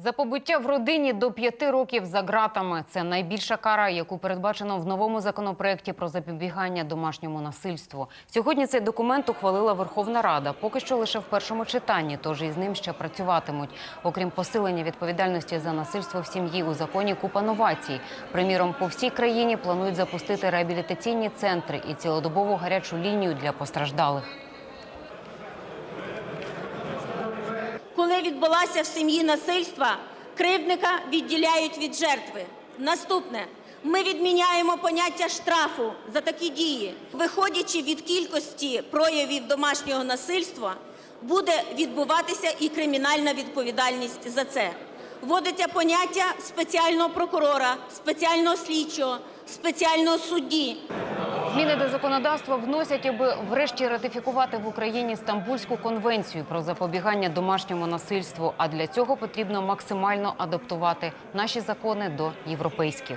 За побиття в родині до п'яти років за ґратами це найбільша кара, яку передбачено в новому законопроекті про запобігання домашньому насильству. Сьогодні цей документ ухвалила Верховна Рада. Поки що лише в першому читанні, тож із ним ще працюватимуть. Окрім посилення відповідальності за насильство в сім'ї у законі купа новацій. Приміром, по всій країні планують запустити реабілітаційні центри і цілодобову гарячу лінію для постраждалих. Коли відбулося в сім'ї насильства, кривдника відділяють від жертви. Наступне. Ми відміняємо поняття штрафу за такі дії. Виходячи від кількості проявів домашнього насильства, буде відбуватися і кримінальна відповідальність за це. Вводиться поняття спеціального прокурора, спеціального слідчого, спеціального судді. Зміни до законодавства вносять, аби врешті ратифікувати в Україні Стамбульську конвенцію про запобігання домашньому насильству. А для цього потрібно максимально адаптувати наші закони до європейських.